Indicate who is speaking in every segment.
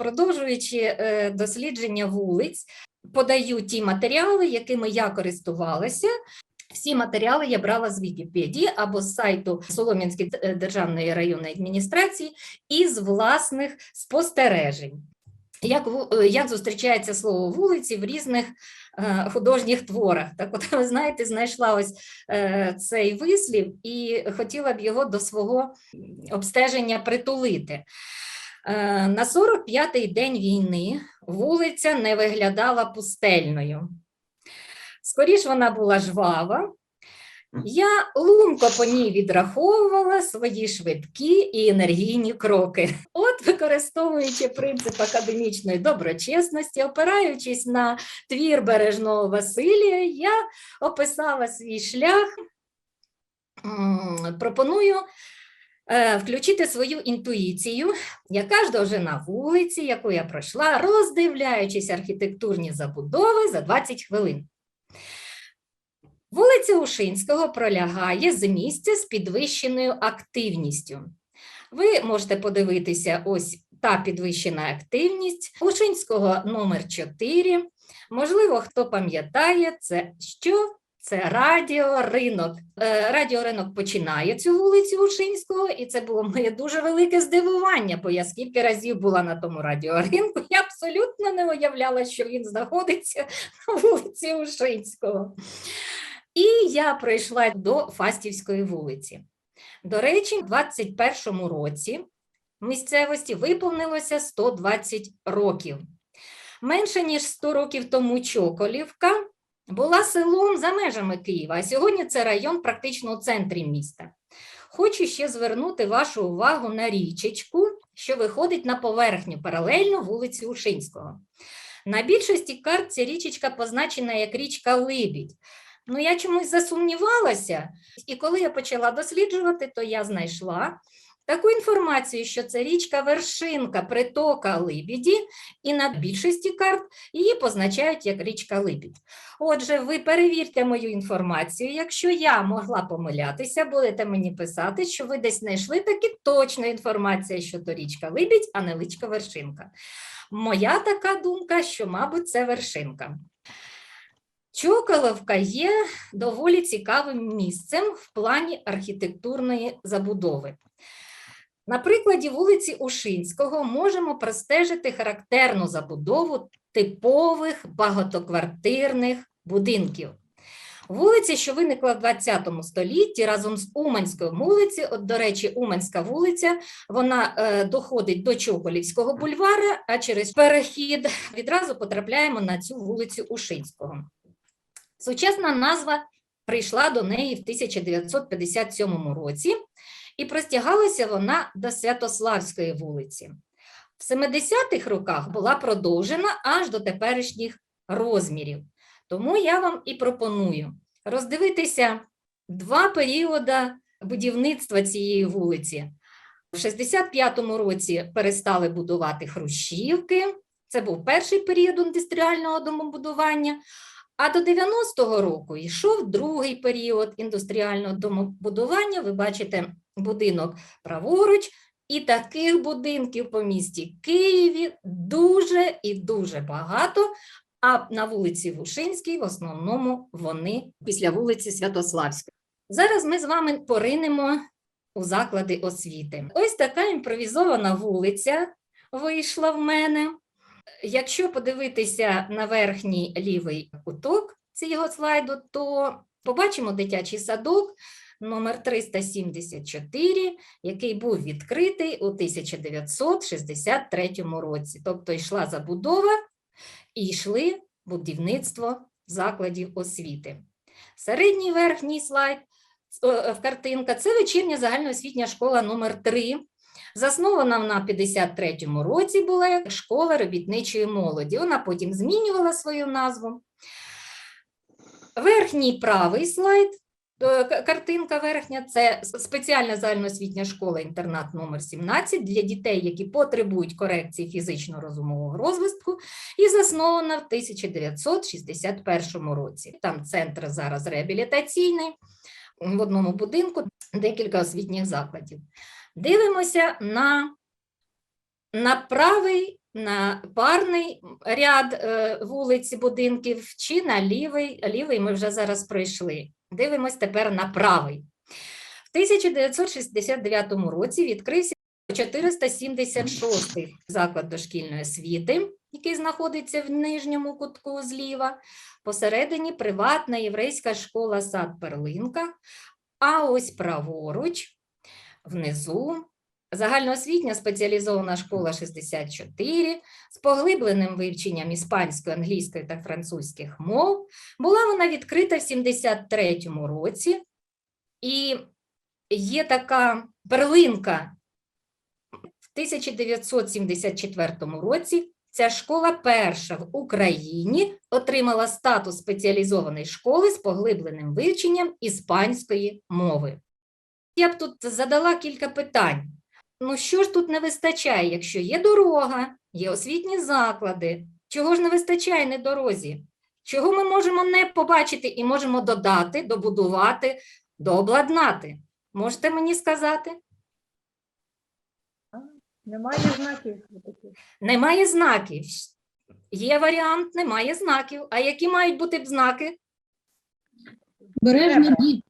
Speaker 1: Продовжуючи е, дослідження вулиць, подаю ті матеріали, якими я користувалася. Всі матеріали я брала з Вікіпедії або з сайту Солом'янської е, державної районної адміністрації і з власних спостережень. Як, е, як зустрічається слово вулиці в різних е, художніх творах? Так, от ви знаєте, знайшла ось е, цей вислів і хотіла б його до свого обстеження притулити. Е, На 45-й день війни вулиця не виглядала пустельною. Скоріш вона була жвава. Я лунко по ній відраховувала свої швидкі і енергійні кроки. От, використовуючи принцип академічної доброчесності, опираючись на твір бережного Василія, я описала свій шлях. Пропоную включити свою інтуїцію, яка ж довжина вулиці, яку я пройшла, роздивляючись архітектурні забудови за 20 хвилин. Вулиця Ушинського пролягає з місця з підвищеною активністю. Ви можете подивитися ось та підвищена активність Ушинського номер 4. Можливо, хто пам'ятає, це що? Це радіоринок. Е, Радіоринок починає цю вулицю Ушинського, і це було моє дуже велике здивування, бо я скільки разів була на тому радіоринку, я абсолютно не уявляла, що він знаходиться на вулиці Ушинського. І я прийшла до Фастівської вулиці. До речі, в 21-му році місцевості виповнилося 120 років. Менше ніж 100 років тому Чоколівка була селом за межами Києва, а сьогодні це район практично у центрі міста. Хочу ще звернути вашу увагу на річечку, що виходить на поверхню паралельно вулиці Ушинського. На більшості карт ця річечка позначена як річка Либідь. Ну, я чомусь засумнівалася, і коли я почала досліджувати, то я знайшла таку інформацію, що це річка Вершинка, притока Либіді, і на більшості карт її позначають як річка Либідь. Отже, ви перевірте мою інформацію. Якщо я могла помилятися, будете мені писати, що ви десь знайшли таки точна інформація, що то річка Либідь, а не річка Вершинка. Моя така думка, що, мабуть, це вершинка. Чоколовка є доволі цікавим місцем в плані архітектурної забудови. На прикладі вулиці Ушинського можемо простежити характерну забудову типових багатоквартирних будинків. Вулиця, що виникла в 20 столітті разом з Уманською вулицею, от, до речі, Уманська вулиця, вона е, доходить до Чоколівського бульвара, а через перехід відразу потрапляємо на цю вулицю Ушинського. Сучасна назва прийшла до неї в 1957 році, і простягалася вона до Святославської вулиці. В 70-х роках була продовжена аж до теперішніх розмірів. Тому я вам і пропоную роздивитися два періоди будівництва цієї вулиці. В 65-му році перестали будувати хрущівки. Це був перший період індустріального домобудування. А до 90-го року йшов другий період індустріального домобудування. Ви бачите будинок праворуч, і таких будинків по місті Києві дуже і дуже багато. А на вулиці Вушинській в основному вони після вулиці Святославської. Зараз ми з вами поринемо у заклади освіти. Ось така імпровізована вулиця вийшла в мене. Якщо подивитися на верхній лівий куток цього слайду, то побачимо дитячий садок номер 374, який був відкритий у 1963 році. Тобто йшла забудова і йшли будівництво закладів освіти. Середній верхній слайд, е, в картинка це вечірня загальноосвітня школа номер 3 Заснована вона в 53-му році була як школа робітничої молоді. Вона потім змінювала свою назву. Верхній правий слайд, е, картинка верхня це спеціальна загальноосвітня школа інтернат номер 17 для дітей, які потребують корекції фізично-розумового розвитку, і заснована в 1961 році. Там центр зараз реабілітаційний в одному будинку, декілька освітніх закладів. Дивимося на, на правий на парний ряд е, вулиць будинків чи на лівий, лівий ми вже зараз пройшли. Дивимось тепер на правий. В 1969 році відкрився 476 заклад дошкільної освіти, який знаходиться в нижньому кутку зліва. Посередині приватна єврейська школа сад Перлинка, а ось праворуч, внизу, загальноосвітня спеціалізована школа 64 з поглибленим вивченням іспанської, англійської та французьких мов. Була вона відкрита в 73-му році, і є така перлинка в 1974 році. Ця школа перша в Україні отримала статус спеціалізованої школи з поглибленим вивченням іспанської мови. Я б тут задала кілька питань. Ну що ж тут не вистачає, якщо є дорога, є освітні заклади? Чого ж не вистачає на дорозі? Чого ми можемо не побачити і можемо додати, добудувати, дообладнати? Можете мені сказати?
Speaker 2: Немає знаків таких.
Speaker 1: Немає знаків. Є варіант, немає знаків. А які мають бути б знаки?
Speaker 3: Бережно діти.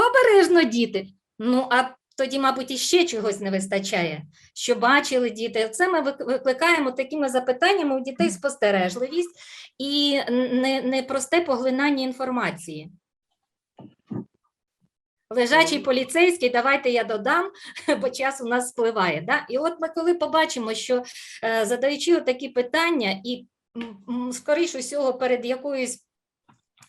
Speaker 1: Обережно, діти. Ну, а тоді, мабуть, іще чогось не вистачає. Що бачили діти? Це ми викликаємо такими запитаннями у дітей спостережливість і не, не поглинання інформації. Лежачий поліцейський, давайте я додам, бо час у нас спливає. Да? І от ми коли побачимо, що е, задаючи такі питання, і скоріш усього перед якоюсь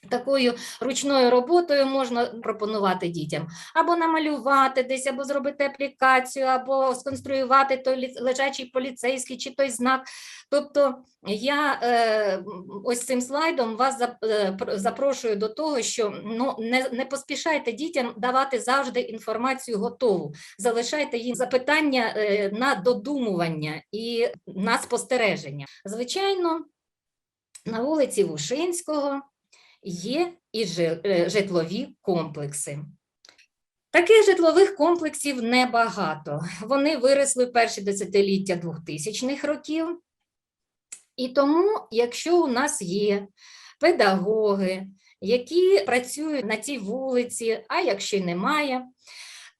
Speaker 1: такою ручною роботою можна пропонувати дітям або намалювати десь, або зробити аплікацію, або сконструювати той лежачий поліцейський чи той знак. Тобто я е, ось цим слайдом вас е, запрошую до того, що ну, не, не поспішайте дітям давати завжди інформацію готову. Залишайте їм запитання е, на додумування і на спостереження. Звичайно, на вулиці Вушинського є і е, житлові комплекси. Таких житлових комплексів небагато. Вони виросли в перші десятиліття 2000-х років. І тому, якщо у нас є педагоги, які працюють на цій вулиці, а якщо немає,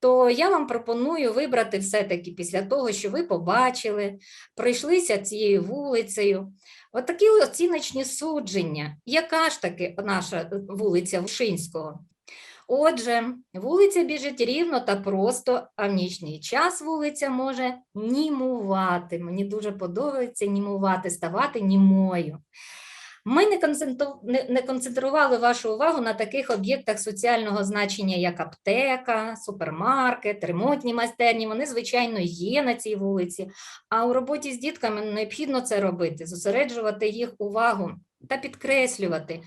Speaker 1: то я вам пропоную вибрати все-таки після того, що ви побачили, пройшлися цією вулицею, Отакі оціночні судження. Яка ж таки наша вулиця Вишинського? Отже, вулиця біжить рівно та просто, а в нічний час вулиця може німувати. Мені дуже подобається німувати, ставати німою. Ми не, концентру- не- не концентрували вашу увагу на таких об'єктах соціального значення, як аптека, супермаркет, ремонтні майстерні. Вони, звичайно, є на цій вулиці. А у роботі з дітками необхідно це робити, зосереджувати їх увагу та підкреслювати,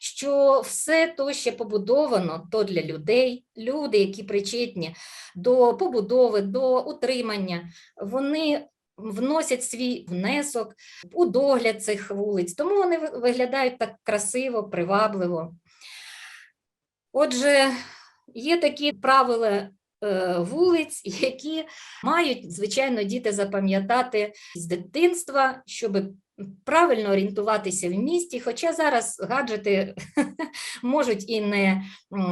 Speaker 1: що все то ще побудовано то для людей, люди, які причетні до побудови, до утримання, вони вносять свій внесок у догляд цих вулиць, тому вони виглядають так красиво, привабливо. Отже, є такі правила е, вулиць, які мають, звичайно, діти запам'ятати з дитинства, щоб правильно орієнтуватися в місті. Хоча зараз гаджети можуть і не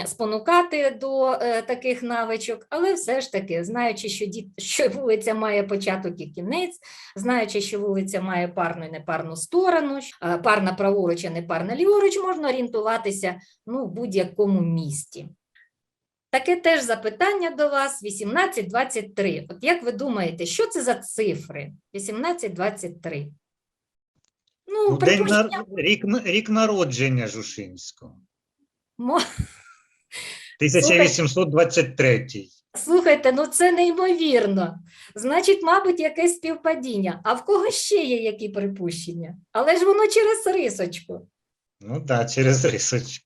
Speaker 1: спонукати до е, таких навичок, але все ж таки, знаючи, що, діт, що вулиця має початок і кінець, знаючи, що вулиця має парну і непарну сторону, е, парна праворуч, а не парна ліворуч, можна орієнтуватися ну, в будь-якому місті. Таке теж запитання до вас 1823. От як ви думаєте, що це за цифри? 1823. Ну,
Speaker 4: Ну, день на...
Speaker 1: припущення,
Speaker 4: рік, рік народження Жушинського.
Speaker 1: мо-
Speaker 4: 1823.
Speaker 1: Слухайте, ну це неймовірно. Значить, мабуть, якесь співпадіння. А в кого ще є які припущення? Але ж воно через рисочку.
Speaker 4: Ну так, через рисочку.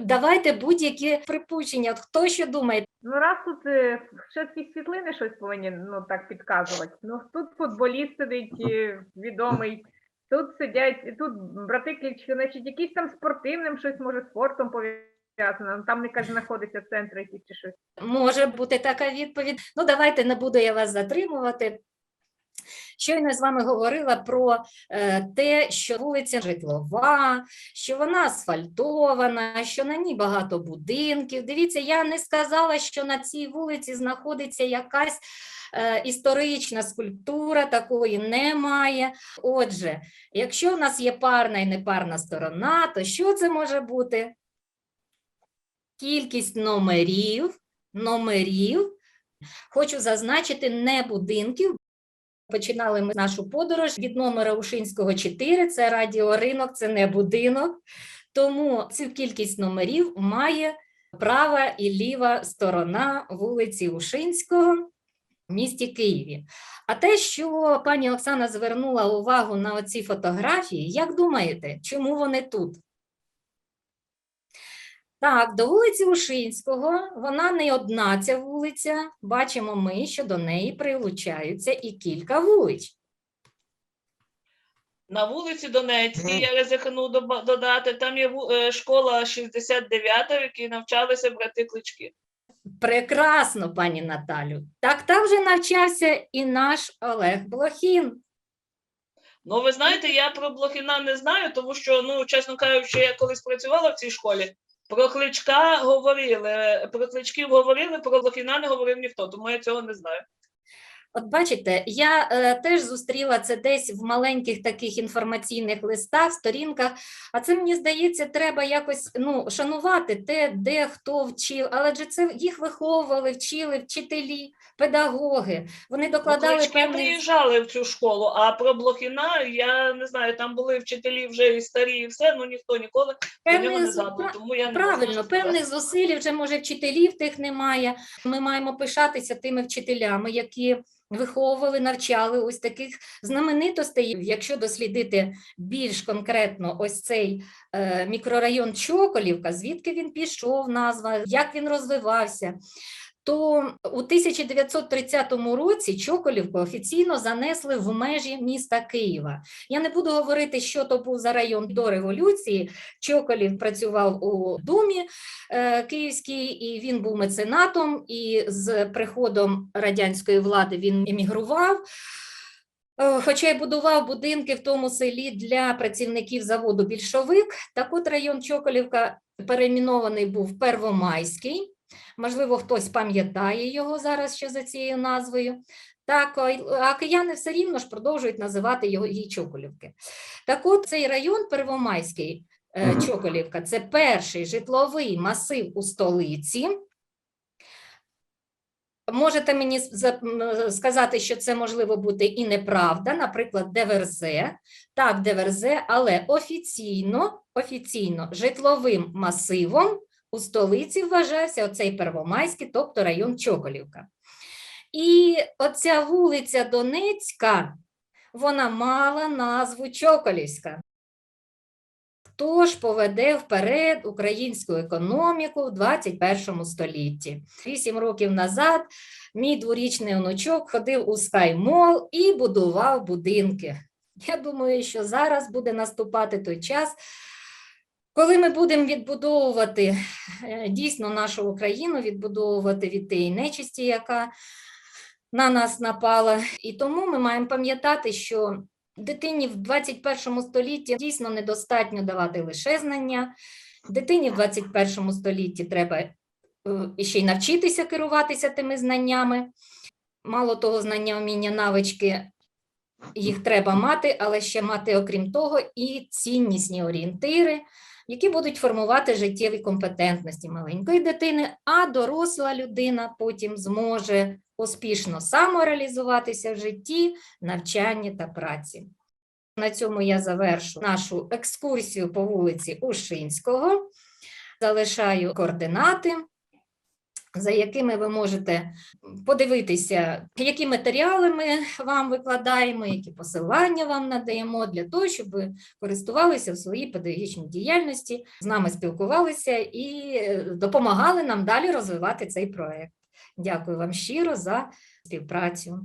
Speaker 1: Давайте будь-які припущення. От хто що думає?
Speaker 2: Ну, раз тут е, ще ці світлини щось повинні ну, так підказувати. Ну, тут футболіст сидить е, відомий, тут сидять, тут брати Кличко, значить, якийсь там спортивним щось може спортом пов'язано. Там не каже, знаходиться центр якийсь чи щось.
Speaker 1: Може бути така відповідь. Ну, давайте не буду я вас затримувати. Щойно з вами говорила про е, те, що вулиця житлова, що вона асфальтована, що на ній багато будинків. Дивіться, я не сказала, що на цій вулиці знаходиться якась е, історична скульптура, такої немає. Отже, якщо в нас є парна і непарна сторона, то що це може бути? Кількість номерів, номерів. Хочу зазначити не будинків. Починали ми нашу подорож від номера Ушинського 4, це радіоринок, це не будинок. Тому цю кількість номерів має права і ліва сторона вулиці Ушинського в місті Києві. А те, що пані Оксана звернула увагу на оці фотографії, як думаєте, чому вони тут? Так, до вулиці Ушинського вона не одна ця вулиця. Бачимо ми, що до неї прилучаються і кілька вулиць.
Speaker 3: На вулиці Донецькій, я ризикну додати, там є е, школа 69, в якій навчалися брати клички.
Speaker 1: Прекрасно, пані Наталю. Так там же навчався і наш Олег Блохін.
Speaker 3: Ну, ви знаєте, я про Блохіна не знаю, тому що, ну, чесно кажучи, я колись працювала в цій школі. Про кличка говорили, про кличків говорили, про Блохіна не говорив ніхто, тому я цього не знаю.
Speaker 1: От бачите, я е, теж зустріла це десь в маленьких таких інформаційних листах, сторінках. А це мені здається, треба якось ну, шанувати те, де хто вчив. Але ж це їх виховували, вчили вчителі, педагоги. Вони
Speaker 3: Ну,
Speaker 1: докладали
Speaker 3: клички
Speaker 1: певний
Speaker 3: приїжджали в цю школу, а про Блохіна, я не знаю, там були вчителі вже і старі, і все, ну ніхто ніколи про нього не
Speaker 1: з-
Speaker 3: згадував, тому я не
Speaker 1: Правильно, певних зусиль вже може вчителів тих немає. Ми маємо пишатися тими вчителями, які виховували, навчали ось таких знаменитостей. Якщо дослідити більш конкретно ось цей е, мікрорайон Чоколівка, звідки він пішов, назва, як він розвивався. То у 1930 році Чоколівку офіційно занесли в межі міста Києва. Я не буду говорити, що то був за район до революції. Чоколів працював у Думі е, Київській, і він був меценатом. І з приходом радянської влади він емігрував. Е, Хоча й будував будинки в тому селі для працівників заводу Більшовик. Так от район Чоколівка перейменований був Первомайський. Можливо, хтось пам'ятає його зараз ще за цією назвою. Так, а кияни все рівно ж продовжують називати його її Чоколівки. Так от цей район Первомайський е, Чоколівка це перший житловий масив у столиці. Можете мені сказати, що це можливо бути і неправда, наприклад, Деверзе. Так, Деверзе, але офіційно, офіційно житловим масивом у столиці вважався оцей Первомайський, тобто район Чоколівка. І оця вулиця Донецька, вона мала назву Чоколівська. Хто ж поведе вперед українську економіку в 21 столітті? Вісім років назад мій дворічний онучок ходив у Скаймол і будував будинки. Я думаю, що зараз буде наступати той час, коли ми будемо відбудовувати е, дійсно нашу Україну, відбудовувати від тієї нечисті, яка на нас напала. І тому ми маємо пам'ятати, що дитині в 21 столітті дійсно недостатньо давати лише знання. Дитині в 21 столітті треба е, ще й навчитися керуватися тими знаннями. Мало того, знання, вміння, навички їх треба мати, але ще мати, окрім того, і ціннісні орієнтири, які будуть формувати життєві компетентності маленької дитини, а доросла людина потім зможе успішно самореалізуватися в житті, навчанні та праці. На цьому я завершу нашу екскурсію по вулиці Ушинського. Залишаю координати, за якими ви можете подивитися, які матеріали ми вам викладаємо, які посилання вам надаємо для того, щоб ви користувалися в своїй педагогічній діяльності, з нами спілкувалися і е, допомагали нам далі розвивати цей проект. Дякую вам щиро за співпрацю.